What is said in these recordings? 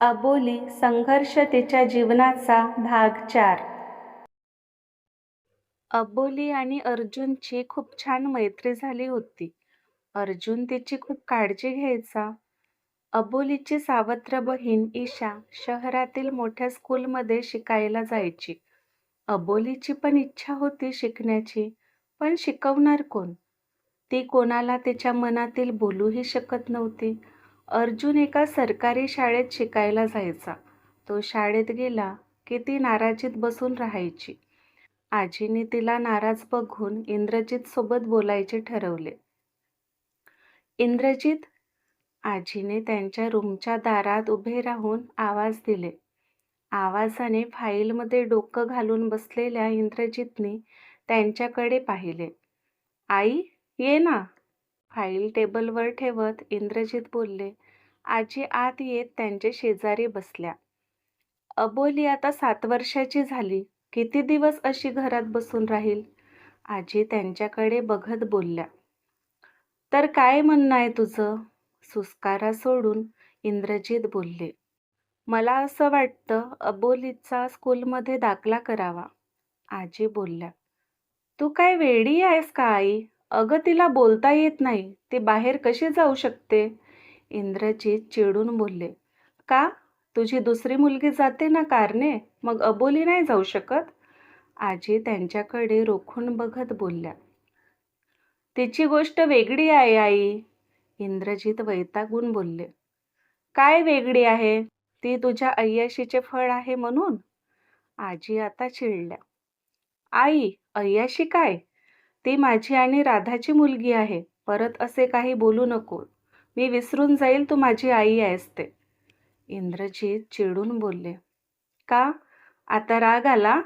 अबोली संघर्ष तिच्या जीवनाचा भाग चार अबोली आणि अर्जुनची खूप छान मैत्री झाली होती. अर्जुन तिची खूप काळजी घ्यायचा. अबोलीची सावत्र बहीण ईशा शहरातील मोठ्या स्कूलमध्ये शिकायला जायची. अबोलीची पण इच्छा होती शिकण्याची, पण शिकवणार कोण? ती कोणाला तिच्या मनातील बोलूही शकत नव्हती. अर्जुन एका सरकारी शाळेत शिकायला जायचा. तो शाळेत गेला की ती नाराजीत बसून राहायची. आजीने तिला नाराज बघून इंद्रजितसोबत बोलायचे ठरवले. इंद्रजीत? आजीने त्यांच्या रूमच्या दारात उभे राहून आवाज दिले. आवाजाने फाईलमध्ये डोकं घालून बसलेल्या इंद्रजितने त्यांच्याकडे पाहिले. आई, ये ना. फाईल टेबलवर ठेवत इंद्रजीत बोलले. आजी आत येत त्यांचे शेजारी बसल्या. अबोली आता सात वर्षाची झाली. किती दिवस अशी घरात बसून राहील? आजी त्यांच्याकडे बघत बोलल्या. तर काय म्हणणं आहे तुझं? सुस्कारा सोडून इंद्रजीत बोलले. मला असं वाटतं अबोलीचा स्कूलमध्ये दाखला करावा. आजी बोलल्या. तू काय वेडी आहेस का आई? अगं तिला बोलता येत नाही. ती बाहेर कशी जाऊ शकते? इंद्रजीत चिडून बोलले. का? तुझी दुसरी मुलगी जाते ना कारने, मग अबोली नाही जाऊ शकत? आजी त्यांच्याकडे रोखून बघत बोलल्या. तिची गोष्ट वेगळी आहे आई. इंद्रजीत वैतागून बोलले. काय वेगळी आहे? ती तुझ्या अय्याशीचे फळ आहे म्हणून? आजी आता चिडल्या. आई, अय्याशी काय? ती माझी आणि राधाची मुलगी आहे. परत असे काही बोलू नको. मी विसरून जाईल तू माझी आई आहेस ते. इंद्रजीत चिडून बोलले. का? आता राग आला?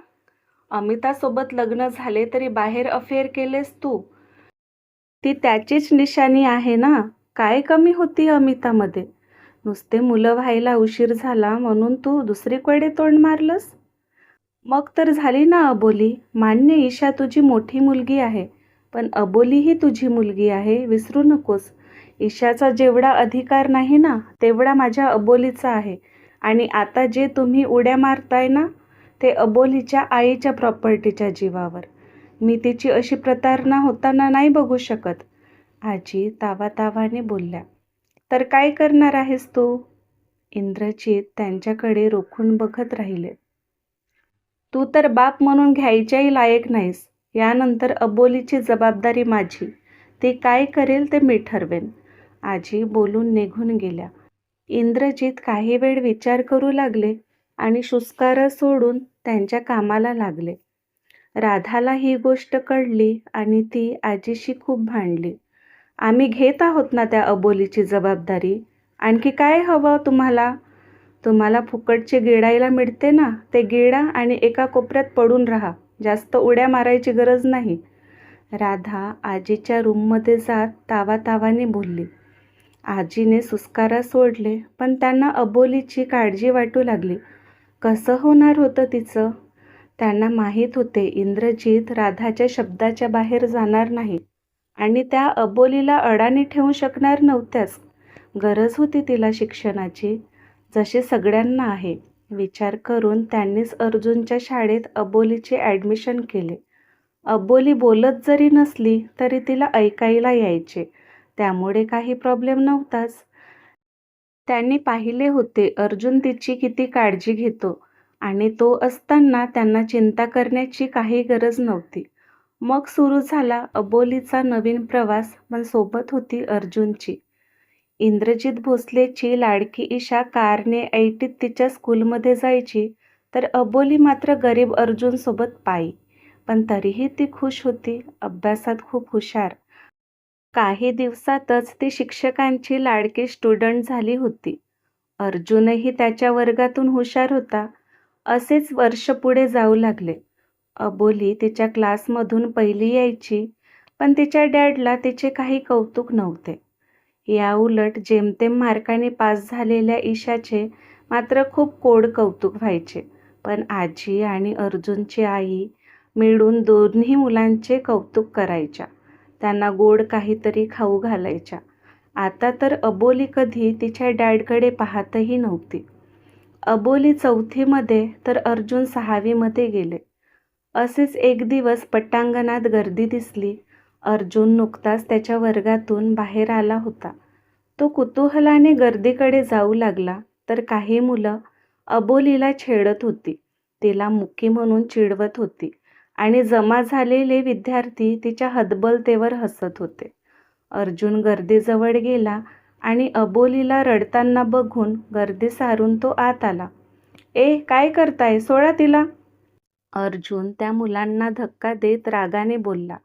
अमितासोबत लग्न झाले तरी बाहेर अफेअर केलेस तू. ती त्याचीच निशाणी आहे ना. काय कमी होती अमितामध्ये? नुसते मुलं व्हायला उशीर झाला म्हणून तू दुसरीकडे तोंड मारलंस? मग तर झाली ना अबोली. मान्य ईशा तुझी मोठी मुलगी आहे. पण अबोलीही तुझी मुलगी आहे. विसरू नकोस. ईशाचा जेवढा अधिकार नाही ना, तेवढा माझ्या अबोलीचा आहे. आणि आता जे तुम्ही उड्या मारताय ना, ते अबोलीच्या आईच्या प्रॉपर्टीच्या जीवावर. मी तिची अशी प्रतारणा होताना नाही बघू शकत. आजी तावातावाने बोलल्या. तर काय करणार आहेस तू? इंद्रजीत त्यांच्याकडे रोखून बघत राहिले. तू तर बाप म्हणून घ्यायच्याही लायक नाहीस. यानंतर अबोलीची जबाबदारी माझी. ती काय करेल ते मी ठरवेन. आजी बोलून निघून गेल्या. इंद्रजीत काही वेळ विचार करू लागले आणि शुष्कारा सोडून त्यांच्या कामाला लागले. राधाला ही गोष्ट कळली आणि ती आजीशी खूप भांडली. आम्ही घेत आहोत ना त्या अबोलीची जबाबदारी. आणखी काय हवं तुम्हाला? तुम्हाला फुकटचे गिळायला मिळते ना, ते गिळा आणि एका कोपऱ्यात पडून राहा. जास्त उड्या मारायची गरज नाही. राधा आजीच्या रूममध्ये जात तावातावाने बोलली. आजीने सुस्कारा सोडले पण त्यांना अबोलीची काळजी वाटू लागली. कसं होणार होतं तिचं? त्यांना माहीत होते इंद्रजीत राधाच्या शब्दाच्या बाहेर जाणार नाही आणि त्या अबोलीला अडाणी ठेवू शकणार नव्हत्याच. गरज होती तिला शिक्षणाची, जशी सगळ्यांना आहे. विचार करून त्यांनीच अर्जुनच्या शाळेत अबोलीचे ॲडमिशन केले. अबोली बोलत जरी नसली तरी तिला ऐकायला यायचे. त्यामुळे काही प्रॉब्लेम नव्हताच. त्यांनी पाहिले होते अर्जुन तिची किती काळजी घेतो आणि तो असताना त्यांना चिंता करण्याची काही गरज नव्हती. मग सुरू झाला अबोलीचा नवीन प्रवास पण सोबत होती अर्जुनची. इंद्रजित भोसलेची लाडकी ईशा कारने ऐटीत तिच्या स्कूलमध्ये जायची तर अबोली मात्र गरीब अर्जुनसोबत पायी. पण तरीही ती खुश होती. अभ्यासात खूप हुशार. काही दिवसातच ती शिक्षकांची लाडकी स्टुडंट झाली होती. अर्जुनही त्याच्या वर्गातून हुशार होता. असेच वर्ष पुढे जाऊ लागले. अबोली तिच्या क्लासमधून पहिली यायची पण तिच्या डॅडला तिचे काही कौतुक नव्हते. याउलट जेमतेम मार्काने पास झालेल्या ईशाचे मात्र खूप कोड कौतुक व्हायचे. पण आजी आणि अर्जुनची आई मिळून दोन्ही मुलांचे कौतुक करायच्या. त्यांना गोड काहीतरी खाऊ घालायच्या. आता तर अबोली कधी तिच्या डॅडकडे पाहतही नव्हती. अबोली चौथीमध्ये तर अर्जुन सहावीमध्ये गेले. असेच एक दिवस पटांगणात गर्दी दिसली. अर्जुन नुकताच त्याच्या वर्गातून बाहेर आला होता. तो कुतूहलाने गर्दीकडे जाऊ लागला तर काही मुलं अबोलीला छेडत होती. तिला मुक्की म्हणून चिडवत होती. आणि जमा झालेले विद्यार्थी तिच्या हतबलतेवर हसत होते. अर्जुन गर्दीजवळ गेला आणि अबोलीला रडताना बघून गर्दी सारून तो आत आला. ए काय करताय? सोडा तिला. अर्जुन त्या मुलांना धक्का देत रागाने बोलला.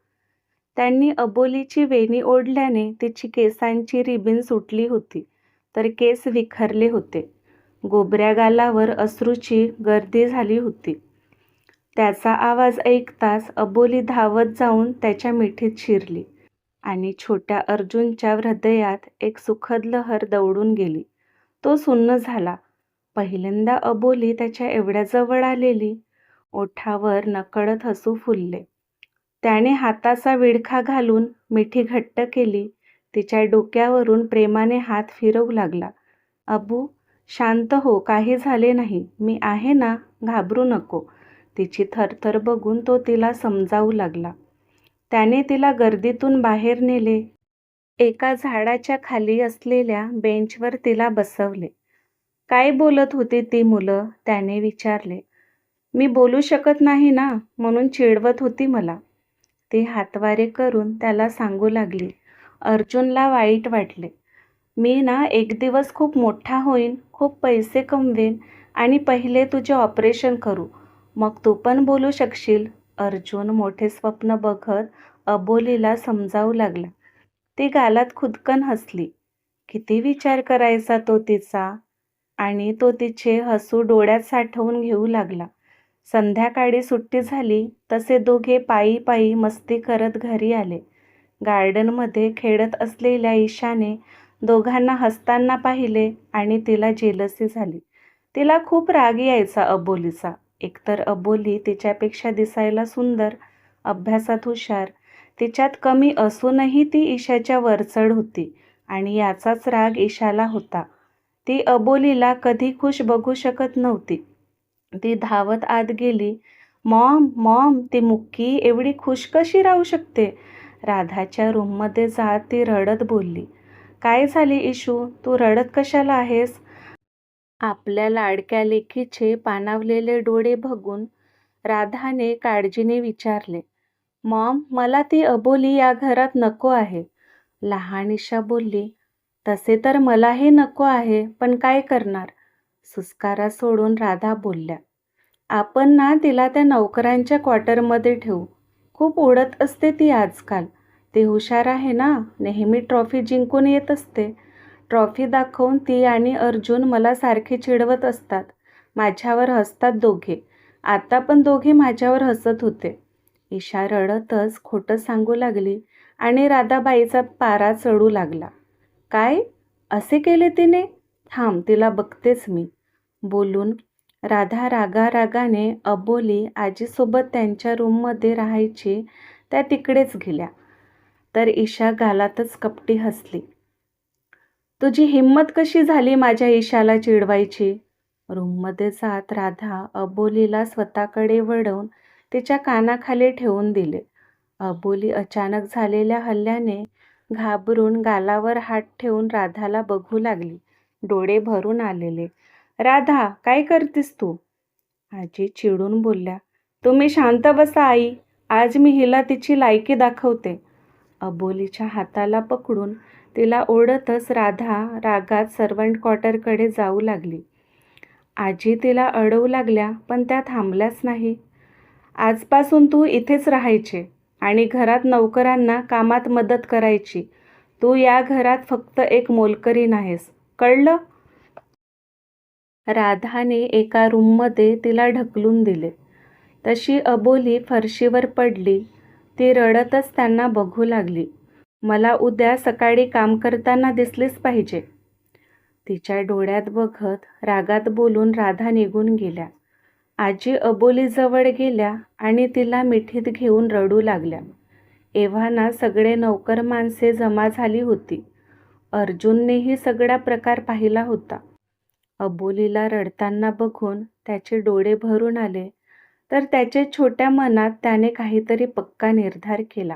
त्यांनी अबोलीची वेणी ओढल्याने तिची केसांची रिबीन सुटली होती तर केस विखरले होते. गोबऱ्या गालावर अश्रूची गर्दी झाली होती. त्याचा आवाज ऐकताच अबोली धावत जाऊन त्याच्या मिठीत शिरली आणि छोट्या अर्जुनच्या हृदयात एक सुखद लहर दौडून गेली. तो सुन्न झाला. पहिल्यांदा अबोली त्याच्या एवढ्या जवळ आलेली ओठावर नकळत हसू फुलले. त्याने हाताचा विडखा घालून मिठी घट्ट केली. तिच्या डोक्यावरून प्रेमाने हात फिरवू लागला. अबू शांत हो काही झाले नाही. मी आहे ना घाबरू नको. तिची थरथर बघून तो तिला समजावू लागला. त्याने तिला गर्दीतून बाहेर नेले. एका झाडाच्या खाली असलेल्या बेंचवर तिला बसवले. काय बोलत होती ती मुलं? त्याने विचारले. मी बोलू शकत नाही ना म्हणून चिडवत होती मला. ती हातवारे करून त्याला सांगू लागली. अर्जुनला वाईट वाटले. मी ना एक दिवस खूप मोठा होईन खूप पैसे कमवेन आणि पहिले तुझे ऑपरेशन करू. मग तू पण बोलू शकशील. अर्जुन मोठे स्वप्न बघत अबोलीला समजावू लागला. ती गालात खुदकन हसली. किती विचार करायचा तो तिचा? आणि तो तिचे हसू डोळ्यात साठवून घेऊ लागला. संध्याकाळी सुट्टी झाली तसे दोघे पायी पायी मस्ती करत घरी आले. गार्डनमध्ये खेळत असलेल्या ईशाने दोघांना हसताना पाहिले आणि तिला जेलसी झाली. तिला खूप राग यायचा अबोलीचा. एकतर अबोली तिच्यापेक्षा दिसायला सुंदर अभ्यासात हुशार. तिच्यात कमी असूनही ती ईशाच्या वरचढ होती आणि याचाच राग ईशाला होता. ती अबोलीला कधी खुश बघू शकत नव्हती. ती धावत आत गेली मॉम मॉम ती मुक्की एवढी खुश कशी राहू शकते? राधाच्या रूममध्ये जात ती रडत बोलली काय झाली इशू तू रडत कशाला आहेस? आपल्या लाडक्या लेकीचे पाणावलेले डोळे बघून राधाने काळजीने विचारले मॉम मला ती अबोली या घरात नको आहे. लहानिशा बोलली तसे तर मलाही नको आहे पण काय करणार? सुस्कारा सोडून राधा बोलल्या आपण ना तिला त्या नौकरांच्या क्वार्टरमध्ये ठेवू. खूप ओढत असते ती आजकाल. ती हुशार आहे ना. नेहमी ट्रॉफी जिंकून येत असते. ट्रॉफी दाखवून ती आणि अर्जुन मला सारखी चिडवत असतात. माझ्यावर हसतात दोघे. आता पण दोघे माझ्यावर हसत होते. ईशा रडतच खोटं सांगू लागली आणि राधाबाईचा पारा चढू लागला. काय? असे केले तिने? थांब तिला बघतेच मी. बोलून राधा रागा रागाने अबोली आजीसोबत त्यांच्या रूममध्ये राहायची त्या तिकडेच गेल्या. तर ईशा गालातच कपटी हसली. तुझी हिंमत कशी झाली माझ्या ईशाला चिडवायची? रूममध्ये जात राधा अबोलीला स्वतःकडे वळवून तिच्या कानाखाली ठेवून दिले. अबोली अचानक झालेल्या हल्ल्याने घाबरून गालावर हात ठेवून राधाला बघू लागली. डोळे भरून आलेले. राधा काय करतेस तू? आजी चिडून बोलल्या. तुम्ही शांत बसा आई. आज मी हिला तिची लायकी दाखवते. अबोलीच्या हाताला पकडून तिला ओढतच राधा रागात सर्वंट क्वार्टरकडे जाऊ लागली. आजी तिला अडवू लागल्या पण त्या थांबल्याच नाही. आजपासून तू इथेच राहायचे आणि घरात नौकरांना कामात मदत करायची. तू या घरात फक्त एक मोलकरी नाहीस. कळलं? राधाने एका रूममध्ये तिला ढकलून दिले. तशी अबोली फरशीवर पडली. ती रडतच त्यांना बघू लागली. मला उद्या सकाळी काम करताना दिसलीच पाहिजे. तिच्या डोळ्यात बघत रागात बोलून राधा निघून गेल्या. आजी अबोलीजवळ गेल्या आणि तिला मिठीत घेऊन रडू लागल्या. एव्हाना सगळे नौकर माणसे जमा झाली होती. अर्जुननेही सगळा प्रकार पाहिला होता. अबोलीला रडताना बघून त्याचे डोळे भरून आले तर त्याच्या छोट्या मनात त्याने काहीतरी पक्का निर्धार केला.